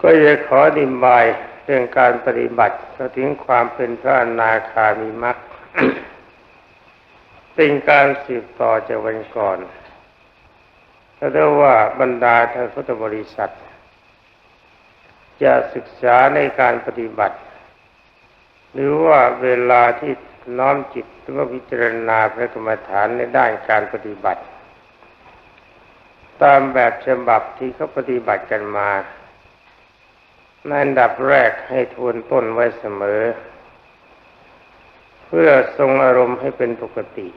ก็จะขออธิบายเรื่องการปฏิบัติก็ถึงความเป็นพระอนาคามีมรรคเป็นการสืบต่อจากวันก่อนถ้าได้ว่าบรรดาท่านพุทธบริษัท จะศึกษาในการปฏิบัติ หรือว่าเวลาที่น้อมจิตหรือว่าพิจารณาพระกรรมฐานในด้านการปฏิบัติ ตามแบบฉบับที่เขาปฏิบัติกันมา ในอันดับแรกให้ทวนต้นไว้เสมอ เพื่อทรงอารมณ์ให้เป็นปกติ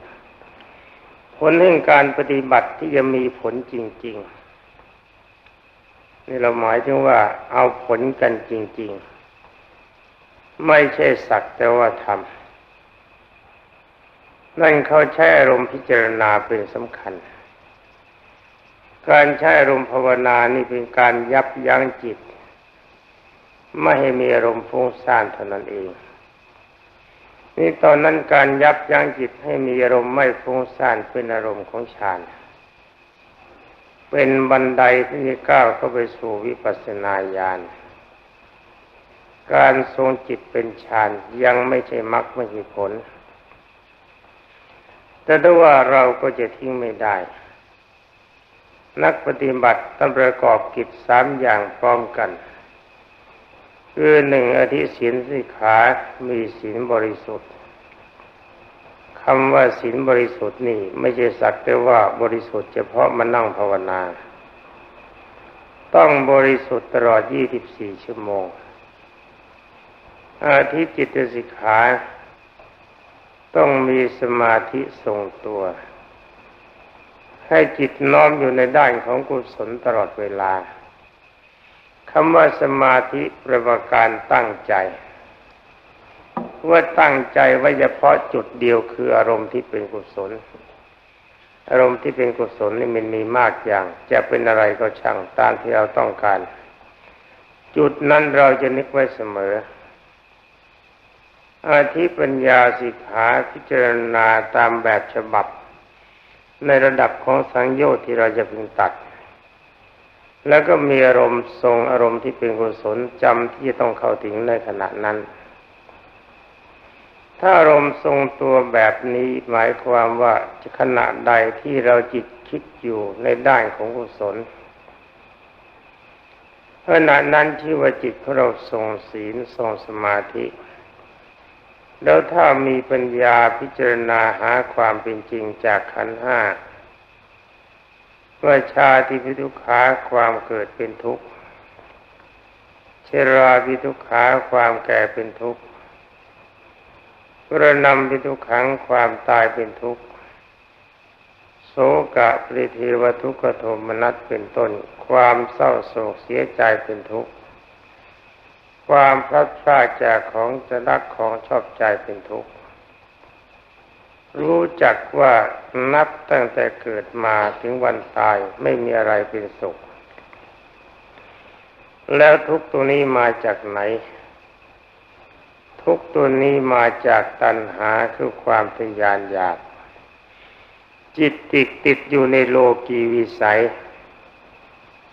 ผลแห่งการปฏิบัติที่จะมีผลจริง ๆ นี่เราหมายถึงว่าเอาผลกันจริง ๆ ไม่ใช่สักแต่ว่าทำนั่นเขาใช้อารมณ์พิจารณาเป็นสำคัญการใช้อารมณ์ภาวนานี่เป็นการยับยั้งจิต ไม่ให้มีอารมณ์ฟุ้งซ่านเท่านั้นเอง นี่ตอนนั้นการยับยั้งจิตให้มีอารมณ์ไม่ฟุ้งซ่านเป็นอารมณ์ของฌาน เป็นบันไดที่ก้าวเข้าไปสู่วิปัสสนาญาณ การทรงจิตเป็นฌานยังไม่ใช่มรรคไม่ใช่ผล แต่ถ้าว่าเราก็จะทิ้งไม่ได้ นักปฏิบัติต้องประกอบกิจสามอย่างพร้อมกัน คือหนึ่งอธิศีลสิขามีศีลบริสุทธิ์คำว่าศีลบริสุทธิ์นี่ ไม่ใช่สักแต่ว่าบริสุทธิ์เฉพาะมานั่งภาวนา ต้องบริสุทธิ์ตลอด 24 ชั่วโมง อาทิจิตสิกขาต้องมีสมาธิทรงตัว ให้จิตน้อมอยู่ในด้านของกุศลตลอดเวลา คำว่าสมาธิประประการตั้งใจว่าตั้งใจไว้เฉพาะจุดเดียวคืออารมณ์ที่เป็นกุศล อารมณ์ที่เป็นกุศลนี่มันมีมากอย่าง จะเป็นอะไรก็ช่างตามที่เราต้องการ จุดนั้นเราจะนึกไว้เสมอ อาทิปัญญาสิกขาพิจารณาตามแบบฉบับ ในระดับของสังโยชน์ที่เราจะพึงตัด แล้วก็มีอารมณ์ทรงอารมณ์ที่เป็นกุศลจำที่ต้องเข้าถึงในขณะนั้น ถ้าอารมณ์ทรงตัวแบบนี้หมายความว่าขณะใดที่เราจิตคิดอยู่ในด้านของกุศลขณะนั้นที่ว่าจิตของเราทรงศีลทรงสมาธิ แล้วถ้ามีปัญญาพิจารณาหาความเป็นจริงจากขันห้า ว่าชาติพิทุขาความเกิดเป็นทุกข์เชราพิทุขาความแก่เป็นทุกข์กระนำพิทุขังความตายเป็นทุกข์โสกะปริเทวทุกขโทมนัสเป็นต้น ความเศร้าโศกเสียใจเป็นทุกข์ความพลัดพรากจากของจะรักของชอบใจเป็นทุกข์ รู้จักว่านับตั้งแต่เกิดมาถึงวันตายไม่มีอะไรเป็นสุข แล้วทุกตัวนี้มาจากไหน ทุกตัวนี้มาจากตัณหาคือความทยานอยาก จิตติดติดอยู่ในโลกีวิสัย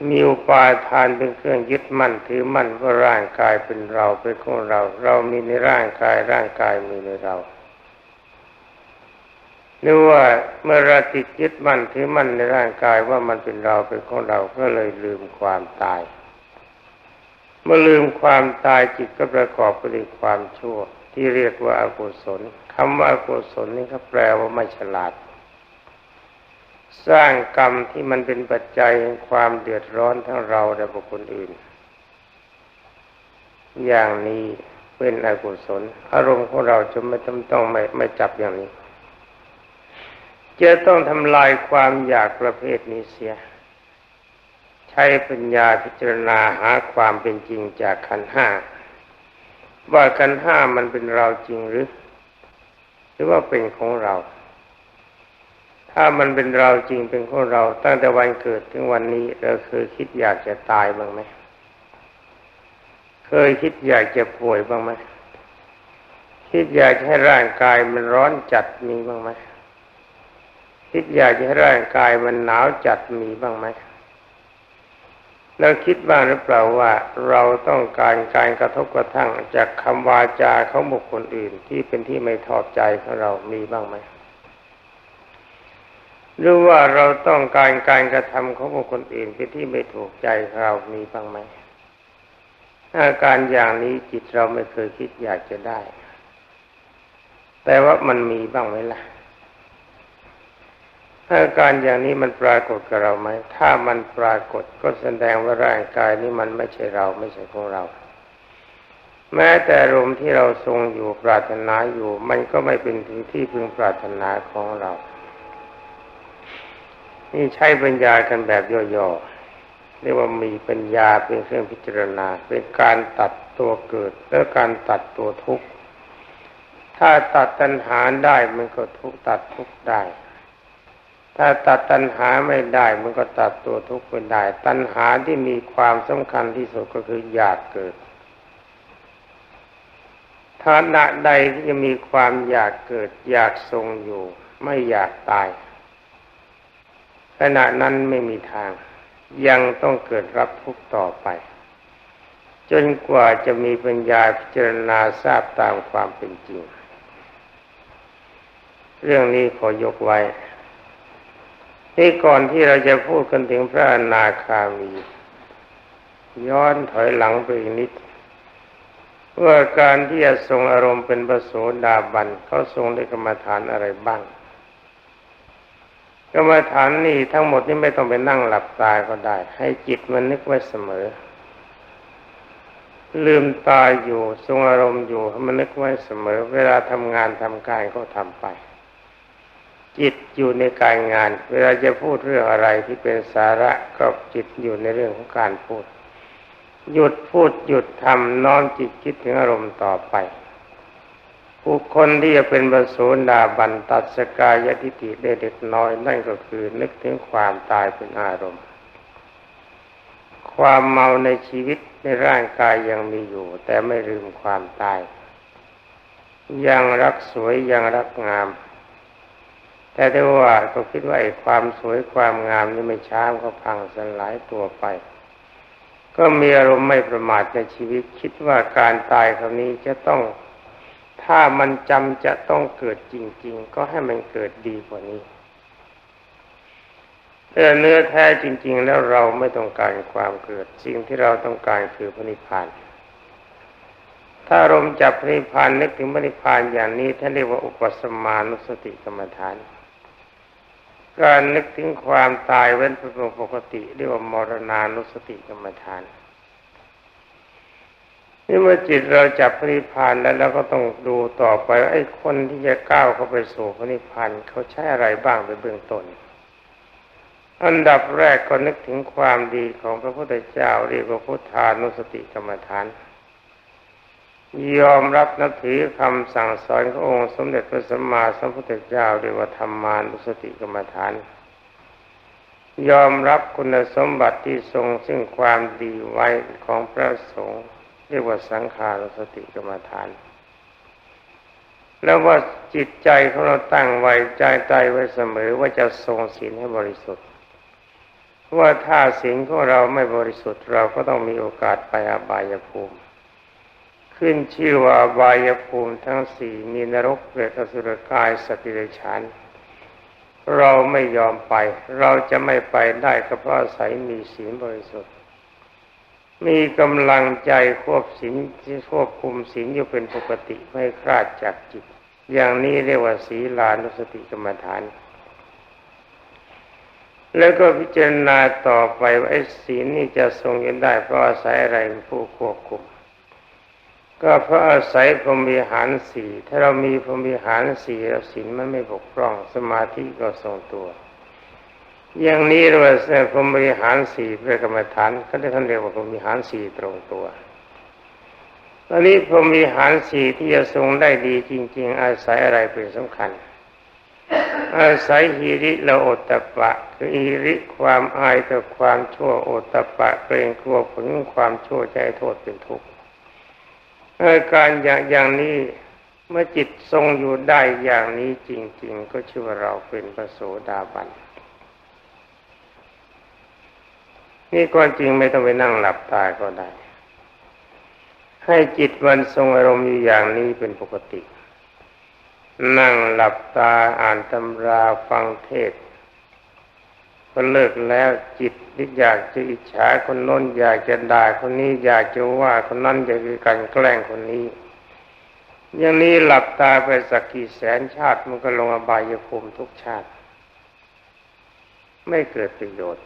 มีอุปาทานเป็นเครื่องยึดมั่นถือมั่นว่าร่างกายเป็นเราเป็นของเรา เรามีในร่างกายร่างกายมีในเรา หรือว่าเมื่อเราติดยึดมั่นถือมั่นในร่างกายว่ามันเป็นเราเป็นของเราก็เลยลืมความตาย เมื่อลืมความตายจิตก็ประกอบไปด้วยความชั่ว ที่เรียกว่าอากุศลคำว่าอากุศลนี่ก็แปลว่าไม่ฉลาด สร้างกรรมที่มันเป็นปัจจัยแห่งความเดือดร้อนทั้งเราและบุคคลอื่น อย่างนี้เป็นอกุศล อารมณ์ของเราจะไม่ต้องต้องไม่ไม่จับอย่างนี้ จะต้องทำลายความอยากประเภทนี้เสีย ใช้ปัญญาพิจารณาหาความเป็นจริงจากขันห้า ว่าขันห้ามันเป็นเราจริงหรือ หรือว่าเป็นของเรา ถ้ามันเป็นเราจริงเป็นของเรา ตั้งแต่วันเกิดถึงวันนี้เราเคยคิดอยากจะตายบ้างไหมเคยคิดอยากจะป่วยบ้างไหมคิดอยากให้ร่างกายมันร้อนจัดมีบ้างไหม คิดอยากจะให้ร่างกายมันหนาวจัดมีบ้างไหมแล้วคิดบ้างหรือเปล่าว่าเราต้องการการกระทบกระทั่งจากคำวาจาของบุคคลอื่นที่เป็นที่ไม่ทอบใจของเรามีบ้างไหมหรือว่าเราต้องการการกระทำของบุคคลอื่นเป็นที่ไม่ถูกใจเรามีบ้างไหมอาการอย่างนี้จิตเราไม่เคยคิดอยากจะได้ แต่ว่ามันมีบ้างไหมล่ะ อาการอย่างนี้มันปรากฏกับเราไหม ถ้ามันปรากฏก็แสดงว่าร่างกายนี้มันไม่ใช่เราไม่ใช่ของเรา แม้แต่ลมที่เราทรงอยู่ปรารถนาอยู่ มันก็ไม่เป็นถึงที่พึงปรารถนาของเรา นี่ใช้ปัญญากันแบบย่อๆเรียกว่ามีปัญญาเป็นเครื่องพิจารณา เป็นการตัดตัวเกิดและการตัดตัวทุกข์ ถ้าตัดตัณหาได้มันก็ทุกตัดทุกได้ ถ้าตัดตัณหาไม่ได้มันก็ตัดตัวทุกข์ไม่ได้ ตัณหาที่มีความสำคัญที่สุดก็คืออยากเกิดฐานะใดที่จะมีความอยากเกิด อยากทรงอยู่ ไม่อยากตาย ขณะนั้นไม่มีทาง ยังต้องเกิดรับทุกข์ต่อไป จนกว่าจะมีปัญญาพิจารณาทราบตามความเป็นจริง เรื่องนี้ขอยกไว้ นี่ก่อนที่เราจะพูดกันถึงพระอนาคามี ย้อนถอยหลังไปอีกนิดว่าการที่จะทรงอารมณ์เป็นประโสดาบันเขาทรงได้กรรมฐานอะไรบ้าง กรรมฐานนี่ทั้งหมดนี่ไม่ต้องไปนั่งหลับตาก็ได้ ให้จิตมันนึกไว้เสมอ ลืมตาอยู่ ทรงอารมณ์อยู่มันนึกไว้เสมอ เวลาทำงานทำการก็ทำไป จิตอยู่ในการงาน เวลาจะพูดเรื่องอะไรที่เป็นสาระก็จิตอยู่ในเรื่องของการพูด หยุดพูดหยุดทำน้อมจิตคิดถึงอารมณ์ต่อไปบุคคลที่จะเป็นบรรสุดาบันตัดสกายทิฏฐิได้เด็กน้อย นั่นก็คือนึกถึงความตายเป็นอารมณ์ ความเมาในชีวิตในร่างกายยังมีอยู่ แต่ไม่ลืมความตาย ยังรักสวยยังรักงาม แต่ได้ว่าก็คิดว่าไอ้ความสวยความงามนี่ไม่ช้าก็พังสลายตัวไป ก็มีอารมณ์ไม่ประมาทในชีวิตคิดว่าการตายคราวนี้จะต้องถ้ามันจำจะต้องเกิดจริง ๆ ก็ให้มันเกิดดีกว่านี้แต่เนื้อแท้จริง ๆ แล้วเราไม่ต้องการความเกิด สิ่งที่เราต้องการคือพระนิพพาน ถ้าอารมณ์จับพระนิพพานนึกถึงพระนิพพานอย่างนี้ท่านเรียกว่าอุปสมานุสติกรรมฐาน การนึกถึงความตายเว้นเป็นปกติเรียกว่ามรณานุสติกรรมฐานนี่เมื่อจิตเราจับพระนิพพานแล้วเราก็ต้องดูต่อไปไอ้คนที่จะก้าวเข้าไปสู่พระนิพพานเขาใช้อะไรบ้างไปเบื้องต้น อันดับแรกก็นึกถึงความดีของพระพุทธเจ้าเรียกว่าพุทธานุสติกรรมฐาน ยอมรับนับถือคำสั่งสอนขององค์ สมเด็จพระสัมมาสัมพุทธเจ้าเรียกว่าธรรมานุสติกรรมฐาน ยอมรับคุณสมบัติที่ทรงซึ่งความดีไว้ของพระสงฆ์เรียกว่าสังขารุสติกรรมฐาน แล้วว่าจิตใจของเราตั้งไว้ใจใจไว้เสมอว่าจะทรงศีลให้บริสุทธิ์ว่าถ้าศีลของเราไม่บริสุทธิ์เราก็ต้องมีโอกาสไปอบายภูมิ ขึ้นชื่อว่าบายภูมิทั้งสี่มีนรกเปรตสุรกายสติเรชานเราไม่ยอมไป เราจะไม่ไปได้ก็เพราะอาศัยมีศีลบริสุทธิ์ มีกำลังใจควบศีลที่ควบคุมศีลอยู่เป็นปกติไม่คลาดจากจิต อย่างนี้เรียกว่าศีลานุสติกรรมฐาน แล้วก็พิจารณาต่อไปว่าไอ้ศีลนี่จะทรงยังได้เพราะอาศัยอะไรผู้ควบคุม ก็เพราะอาศัยพรหมีหารสี่ถ้าเรามีพรหมีหารสี่ศีลมันไม่บกพร่องสมาธิก็ทรงตัว อย่างนี้เราพรหมีหารสี่เป็นกรรมฐานเขาได้ท่านเรียกว่าพรหมีหารสี่ตรงตัวตอนนี้พรหมีหารสี่ที่จะทรงได้ดีจริง ๆ อาศัยอะไรเป็นสำคัญ อาศัยฮิริและโอตตะปะ คือฮิริความอายต่อความชั่วโอตตะปะเกรงกลัวผลความชั่วใจโทษเป็นทุกข์ อาการอย่างอย่างนี้เมื่อจิตทรงอยู่ได้อย่างนี้จริง ๆ ก็ชื่อว่าเราเป็นพระโสดาบัน นี่ความจริงไม่ต้องไปนั่งหลับตาก็ได้ ให้จิตมันทรงอารมณ์อยู่อย่างนี้เป็นปกติ นั่งหลับตาอ่านตำราฟังเทศ็เลิกแล้วจิตที่อยากจะอิจฉาคนโน้นอยากจะด่าคนนี้อยากจะว่าคนนั้นอยากจะกันแกล้งคนนี้ อย่างนี้หลับตาไปสักกี่แสนชาติมันก็ลงอบายภูมิทุกชาติ ไม่เกิดประโยชน์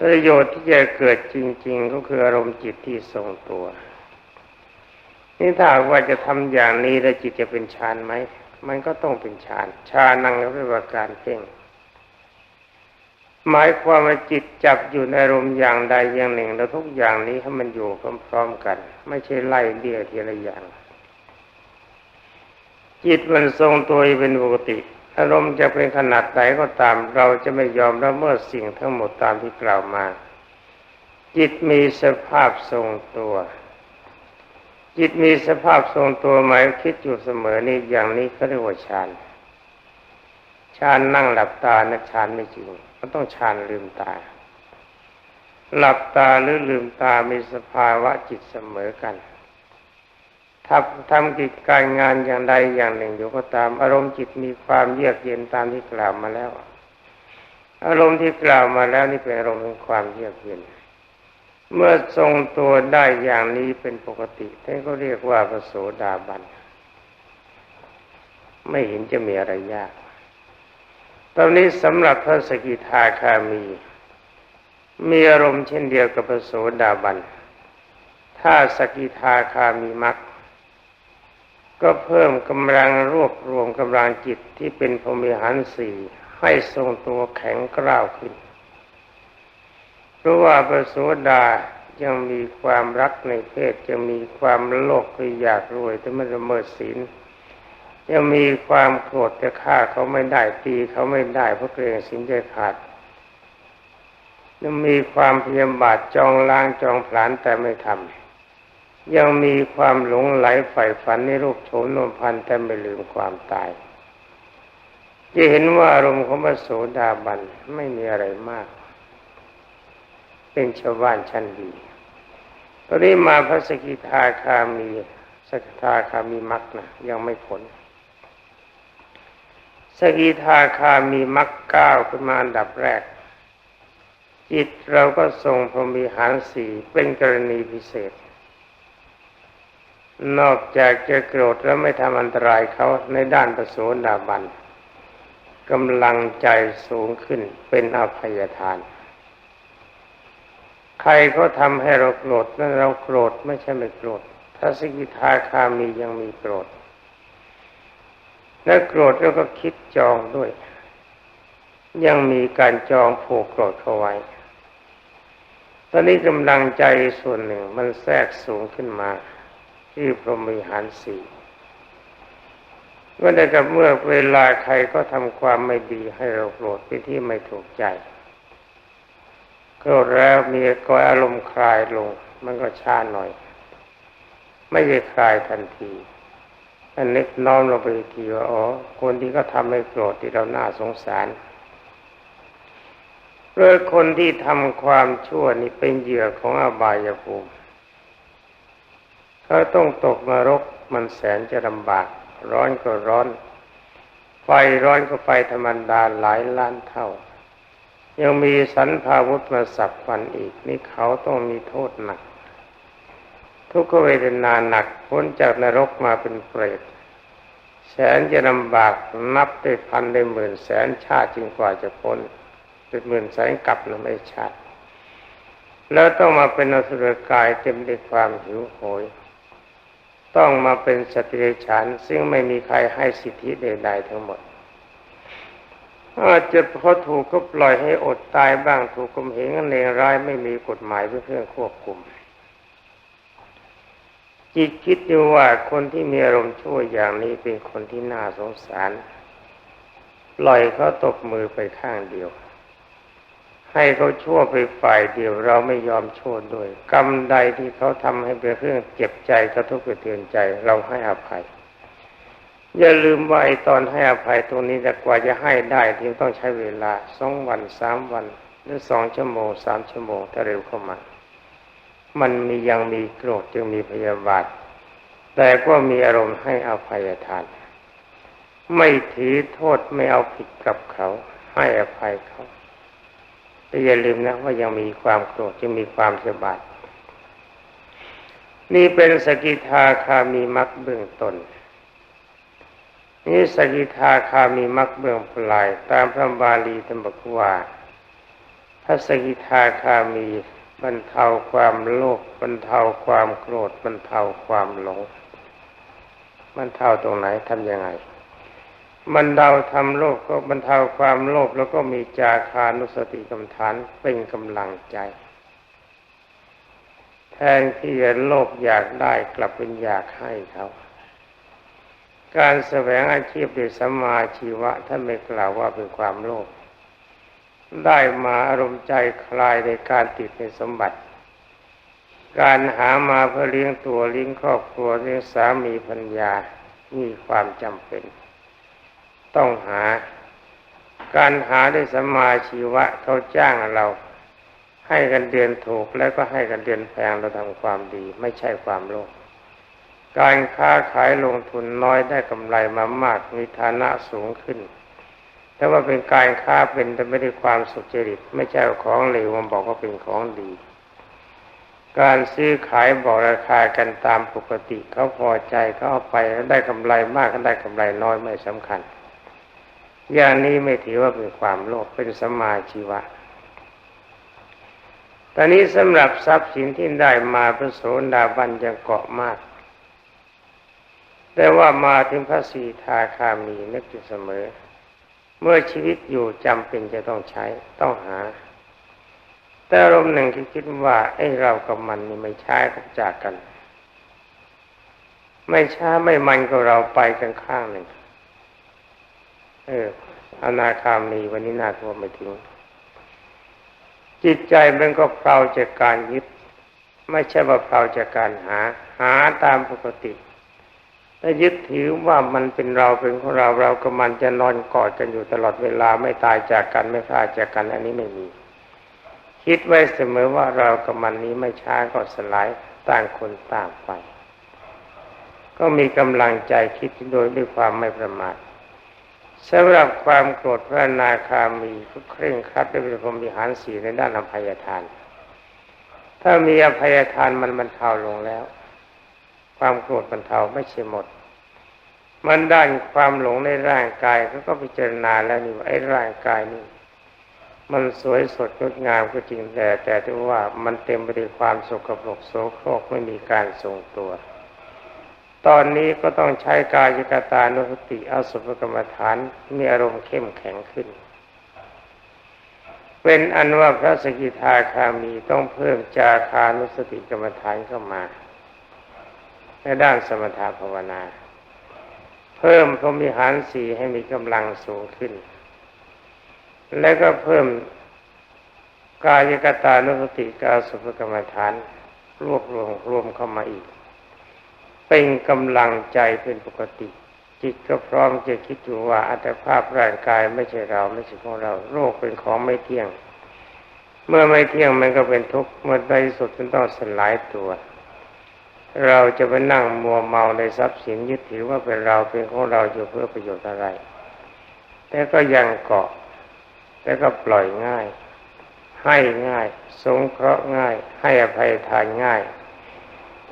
ประโยชน์ที่จะเกิดจริง ๆ ก็คืออารมณ์จิตที่ทรงตัว นี่ถ้าว่าจะทำอย่างนี้แล้วจิตจะเป็นฌานไหมมันก็ต้องเป็นฌานฌานังก็เป็นว่าการเพ่ง หมายความว่าจิตจับอยู่ในอารมณ์อย่างใดอย่างหนึ่ง แล้วทุกอย่างนี้ให้มันอยู่พร้อมๆกัน ไม่ใช่ไล่เดี่ยวทีละอย่าง จิตมันทรงตัวเป็นปกติ อารมณ์จะเป็นขนาดไหนก็ตาม เราจะไม่ยอมละเมิดสิ่งทั้งหมดตามที่กล่าวมา จิตมีสภาพทรงตัว จิตมีสภาพทรงตัวหมายคิดอยู่เสมอนี่อย่างนี้เขาเรียกว่าฌานฌานนั่งหลับตานะฌานไม่จริง มันต้องฌานลืมตา หลับตาหรือลืมตามีสภาวะจิตเสมอกันทำทำกิจการงานอย่างใดอย่างหนึ่งอยู่ก็ตาม อารมณ์จิตมีความเยือกเย็นตามที่กล่าวมาแล้ว อารมณ์ที่กล่าวมาแล้วนี่เป็นอารมณ์ของความเยือกเย็น เมื่อทรงตัวได้อย่างนี้เป็นปกติท่านก็เรียกว่าพระโสดาบัน ไม่เห็นจะมีอะไรยาก ตอนนี้สำหรับพระสกิทาคามี มีอารมณ์เช่นเดียวกับพระโสดาบัน ถ้าสกิทาคามีมักก็เพิ่มกำลังรวบรวมกำลังจิตที่เป็นพรมิหารสี่ให้ทรงตัวแข็งกร้าวขึ้น เพราะว่าพระโสดายังมีความรักในเพศยังมีความโลภคืออยากรวยแต่ไม่ละเมิดศีล ยังมีความโกรธจะฆ่าเขาไม่ได้ตีเขาไม่ได้เพราะเกรงสินจะขาดยังมีความพยาบาทจองล้างจองผลาญแต่ไม่ทำยังมีความหลงไหลใฝ่ฝันในรูปโฉมนวลพันแต่ไม่ลืมความตาย จะเห็นว่าอารมณ์ของพระโสดาบันไม่มีอะไรมาก เป็นชาวบ้านชั้นดีตอนนี้มาพระสกิทาคามีสกิทาคามีมักนะยังไม่ผล สกิทาคามีมักก้าวขึ้นมาอันดับแรก จิตเราก็ทรงพรมีหารสี่เป็นกรณีพิเศษ นอกจากจะโกรธแล้วไม่ทำอันตรายเขาในด้านประโสดาบันกำลังใจสูงขึ้นเป็นอภัยทาน ใครเขาทำให้เราโกรธนั่นเราโกรธไม่ใช่ไม่โกรธถ้าสกิทาคามียังมีโกรธ และโกรธแล้วก็คิดจองด้วย ยังมีการจองผูกโกรธเขาไว้ ตอนนี้กำลังใจส่วนหนึ่งมันแทรกสูงขึ้นมา ที่พรหมิหารสี่เมื่อใดกับเมื่อเวลาใครก็ทำความไม่ดีให้เราโกรธไปที่ไม่ถูกใจโกรธแล้วมีก็อารมณ์คลายลง มันก็ช้าหน่อย ไม่ใช่คลายทันที อันนึกน้อมลงไปทีว่าอ๋อคนที่ก็ทำให้โกรธที่เราหน้าสงสารเพราะคนที่ทำความชั่วนี่เป็นเหยื่อของอบายภูมิเขาต้องตกนรกมันแสนจะลำบาก ร้อนก็ร้อน ไฟร้อนก็ไฟธรรมดาหลายล้านเท่า ยังมีสันพาวุธมาสับฟันอีก นี่เขาต้องมีโทษหนัก ทุกขเวทนาหนักพ้นจากนรกมาเป็นเปรตแสนจะลำบากนับได้พันได้หมื่นแสนชาติจึงกว่าจะพ้นเป็นหมื่นแสนกลับนะไม่ชาติแล้วต้องมาเป็นอสุรกายเต็มด้วยความหิวโหย ต้องมาเป็นสติเดชันซึ่งไม่มีใครให้สิทธิใดๆทั้งหมดอาจจะเพราะถูกก็ปล่อยให้อดตายบ้างถูกกลมเหงเลงร้ายไม่มีกฎหมายเพื่อเครื่องควบคุม จิตคิดอยู่ว่าคนที่มีอารมณ์ชั่วอย่างนี้เป็นคนที่น่าสงสาร ปล่อยเขาตกมือไปข้างเดียว ให้เขาชั่วไปฝ่ายเดียวเราไม่ยอมชั่วด้วย กรรมใดที่เขาทำให้เป็นเรื่องเจ็บใจกระทบกระเทือนใจ เราให้อภัย อย่าลืมว่าไอ้ตอนให้อภัยตรงนี้แต่กว่าจะให้ได้ที่ต้องใช้เวลาสองวันสามวันหรือสองชั่วโมงสามชั่วโมงถ้าเร็วเข้ามา มันมียังมีโกรธจึงมีพยาบาท แต่ก็มีอารมณ์ให้อภัยทาน ไม่ถือโทษไม่เอาผิดกับเขา ให้อภัยเขาแต่อย่าลืมนะว่ายังมีความโกรธจึงมีความสบายนี่เป็นสกิทาคามีมักเบื้องต้นนี่สกิทาคามีมักเบื้องปลาย ตามพระบาลีธรรมบอกว่าพระสกิทาคามี บรรเทาความโลภบรรเทาความโกรธบรรเทาความหลงบรรเทาตรงไหนทำยังไงบรรเทาทำโลภก็บรรเทาความโลภแล้วก็มีจาคานุสติกรรมฐานเป็นกำลังใจ แทนที่จะโลภอยากได้กลับเป็นอยากให้เขาการแสวงอาชีพโดยสัมมาชีวะท่านไม่กล่าวว่าเป็นความโลภ ได้มาอารมณ์ใจคลายในการติดในสมบัติ การหามาเพื่อเลี้ยงตัวเลี้ยงครอบครัวเลี้ยงสามีพัญญามีความจำเป็น ต้องหา การหาด้สมมาชีวะเขาจ้างเรา ให้กันเดือนถูกแล้วก็ให้กันเดือนแพงเราทำความดี ไม่ใช่ความโลภการค้าขายลงทุนน้อยได้กำไรมามากมีฐานะสูงขึ้น แต่ว่าเป็นการค้าเป็นแต่ไม่ได้ความสุจริต ไม่ใช่ของเหลวมันบอกว่าเป็นของดี การซื้อขายบอกราคากันตามปกติเขาพอใจเขาเอาไปแล้วได้กำไรมากก็ได้กำไรน้อยไม่สำคัญ อย่างนี้ไม่ถือว่าเป็นความโลภเป็นสมาชีวะตอนนี้สำหรับทรัพย์สินที่ได้มาพระโสดาบันยังเกาะมาก แต่ว่ามาถึงพระสีทาคามีนึกอยู่เสมอ เมื่อชีวิตอยู่จำเป็นจะต้องใช้ต้องหา แต่อารมณ์หนึ่งที่คิดว่าไอ้เรากับมันนี่ไม่ใช่กับจากกัน ไม่ช้าไม่มันก็เราไปกันข้างหนึ่งเอออนาคามีวันนี้น่ากลัวไม่ถึง จิตใจมันก็เพลาจากการยึด ไม่ใช่ว่าเพลาจากการหา หาตามปกติ ถ้ายึดถือว่ามันเป็นเราเป็นของเราเรากับมันจะนอนกอดกันอยู่ตลอดเวลาไม่ตายจากกันไม่พลาดจากกันอันนี้ไม่มี คิดไว้เสมอว่าเรากับมันนี้ไม่ช้าก็สลายต่างคนต่างไป ก็มีกำลังใจคิดโดยด้วยความไม่ประมาทสำหรับความโกรธพระนาคามีก็เคร่งครัดด้วยพรหมวิหารสีในด้านอภัยทาน ถ้ามีอภัยทานมันบรรเทาลงแล้ว ความโกรธบรรเทาไม่ใช่หมด มันด้านความหลงในร่างกายเขาก็พิจารณาแล้วนี่ว่าไอ้ร่างกายนี่มันสวยสดงดงามก็จริงแต่แต่ที่ว่ามันเต็มไปด้วยความสกปรกโสโครกไม่มีการทรงตัว ตอนนี้ก็ต้องใช้กายกตานุสติอสุภกรรมฐานมีอารมณ์เข้มแข็งขึ้น เป็นอันว่าพระสกิทาคามีต้องเพิ่มจาคานุสติกรรมฐานเข้ามา ในด้านสมถภาวนา เพิ่มพรหมิหารสีให้มีกำลังสูงขึ้น แล้วก็เพิ่มกายกตานุสติกาสุภกรรมฐานรวบรวมรวมเข้ามาอีก เป็นกำลังใจเป็นปกติ จิตก็พร้อมจะคิดอยู่ว่าอัตภาพร่างกายไม่ใช่เราไม่ใช่ของเรา โรคเป็นของไม่เที่ยง เมื่อไม่เที่ยงมันก็เป็นทุกข์เมื่อในที่สุดมันต้องสลายตัว เราจะไปนั่งมัวเมาในทรัพย์สินยึดถือว่าเป็นเราเป็นของเราอยู่เพื่อประโยชน์อะไร แต่ก็ยังเกาะ แต่ก็ปล่อยง่าย ให้ง่าย สงเคราะห์ง่าย ให้อภัยทานง่าย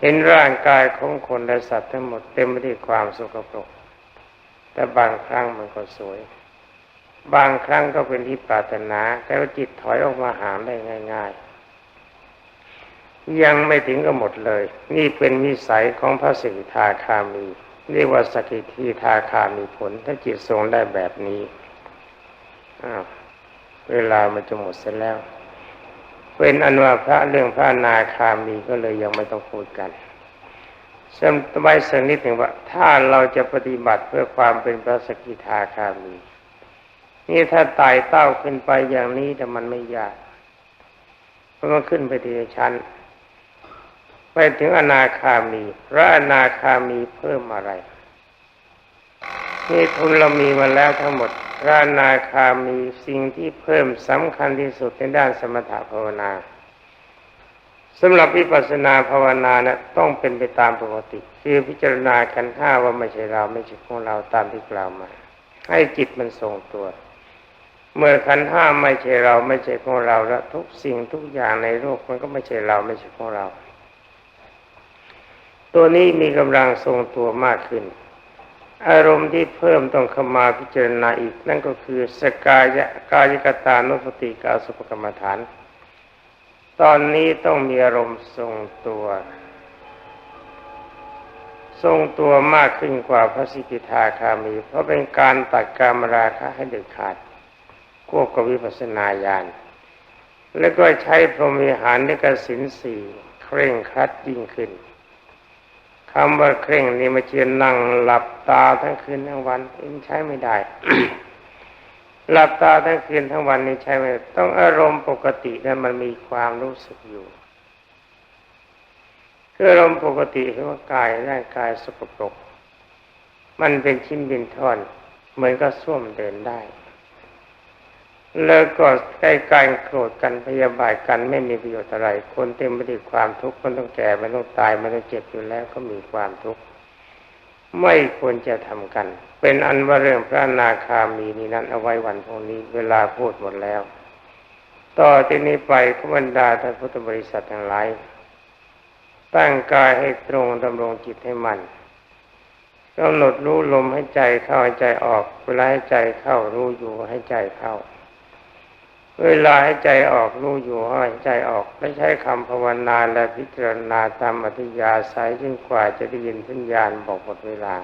เห็นร่างกายของคนและสัตว์ทั้งหมดเต็มไปด้วยความสกปรก แต่บางครั้งมันก็สวย บางครั้งก็เป็นที่ปรารถนา แต่ว่าจิตถอยออกมาหาได้ง่าย ๆ ยังไม่ถึงก็หมดเลย นี่เป็นวิสัยของพระสิกทาคามีเรียกว่าสกิทีทาคามีผล ถ้าจิตทรงได้แบบนี้อ้าวเวลามันจะหมดเสร็จแล้ว เป็นอนว่าพระเรื่องพระนาคามีก็เลยยังไม่ต้องพูดกันเสริมไว้สักนิดหนึ่งว่า ถ้าเราจะปฏิบัติเพื่อความเป็นพระสกิทาคามี นี่ถ้าไต่เต้าขึ้นไปอย่างนี้แต่มันไม่ยากเพราะมันขึ้นไปทีละชั้น ไปถึงอนาคามีพระอนาคามีเพิ่มอะไรนี่ทุนเรามีมาแล้วทั้งหมดพระอนาคามีสิ่งที่เพิ่มสำคัญที่สุดในด้านสมถภาวนาสำหรับวิปัสสนาภาวนานะต้องเป็นไปตามปกติ คือพิจารณาขันธ์ห้าว่าไม่ใช่เราไม่ใช่ของเราตามที่กล่าวมา ให้จิตมันทรงตัว เมื่อขันธ์ห้าไม่ใช่เราไม่ใช่ของเราแล้วทุกสิ่งทุกอย่างในโลกมันก็ไม่ใช่เราไม่ใช่ของเรา ตัวนี้มีกำลังทรงตัวมากขึ้น อารมณ์ที่เพิ่มต้องเข้ามาพิจารณาอีก นั่นก็คือสกายะกายกตานุสติกาสุปกรรมฐาน ตอนนี้ต้องมีอารมณ์ทรงตัว ทรงตัวมากขึ้นกว่าพระสิกขิทาคามี เพราะเป็นการตัดการมราคะให้เด็ดขาดควบกับวิปัสสนาญาณแล้วก็ใช้พรหมิหารในกสินสี่เคร่งครัดยิ่งขึ้น คำว่าเคร่งนี่มาเชียนนั่งหลับตาทั้งคืนทั้งวันเองใช้ไม่ได้ หลับตาทั้งคืนทั้งวันนี่ใช้ไม่ได้ต้องอารมณ์ปกติแล้วมันมีความรู้สึกอยู่คืออารมณ์ปกติคือว่ากายร่างกายสกปรกมันเป็นชิ้นเป็นท่อน เหมือนกับส้วมเดินได้ แล้วก็ใกล้การโกรธกันพยาบาทกันไม่มีประโยชน์อะไร คนเต็มไปด้วยความทุกข์มันต้องแก่มันต้องตายมันต้องเจ็บอยู่แล้วก็มีความทุกข์ไม่ควรจะทำกัน เป็นอันว่าเรื่องพระนาคามีนี้นั้นเอาไว้วันพรุ่งนี้เวลาพูดหมดแล้ว ต่อที่นี้ไปขบรรดาท่านพุทธบริษัททั้งหลายตั้งกายให้ตรงดำรงจิตให้มันกำหนดรู้ลมให้ใจเข้าให้ใจออกเวลาให้ใจเข้ารู้อยู่ให้ใจเข้า เวลาให้ใจออกรู้อยู่ให้ใจออกและใช้คำภาวนาและพิจารณาตามอธิยาศัยจนกว่าจะได้ยินสัญญาณบอกหมดเวลา